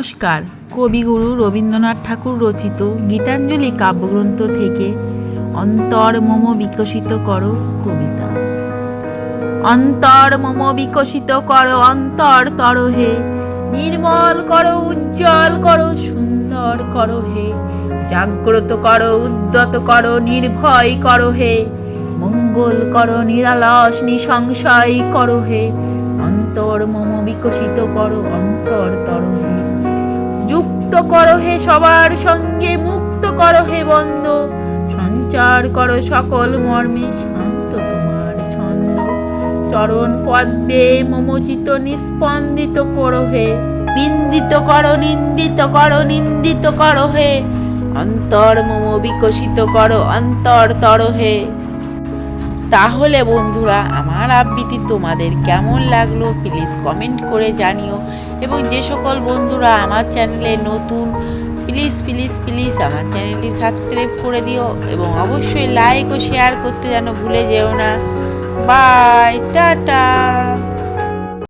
নমস্কার। কবিগুরু রবীন্দ্রনাথ ঠাকুর রচিত গীতাঞ্জলি কাব্যগ্রন্থ থেকে অন্তর মম বিকশিত করো কবিতা। অন্তর মম বিকশিত করো অন্তর তর হে নির্মল করো, উজ্জ্বল করো, সুন্দর করো হে, জাগ্রত করো, উদ্যত করো, নির্ভয় করো হে, মঙ্গল করো, নিরালস, নিসংশয় করো হে, অন্তর মম বিকশিত করো, অন্তর করো হে সবার সঙ্গে, মুক্ত করো হে বন্ধ। সঞ্চার করো সকল মর্মে, শান্ত তোমার ছন্দ। চরণ পদ্মে মমচিত নিস্পন্দিত করো হে। বিন্দিত করো, নিন্দিত করো নিন্দিত করো হে। অন্তর মম বিকশিত করো, অন্তর তর হে। তাহলে বন্ধুরা, আমার আবৃত্তি তোমাদের কেমন লাগল? প্লিজ কমেন্ট করে জানিও। এবং যে সকল বন্ধুরা আমার চ্যানেলে নতুন প্লিজ প্লিজ প্লিজ আমার চ্যানেলটি সাবস্ক্রাইব করে দিও এবং অবশ্যই লাইক ও শেয়ার করতে যেন ভুলে যেও না। Bye tata!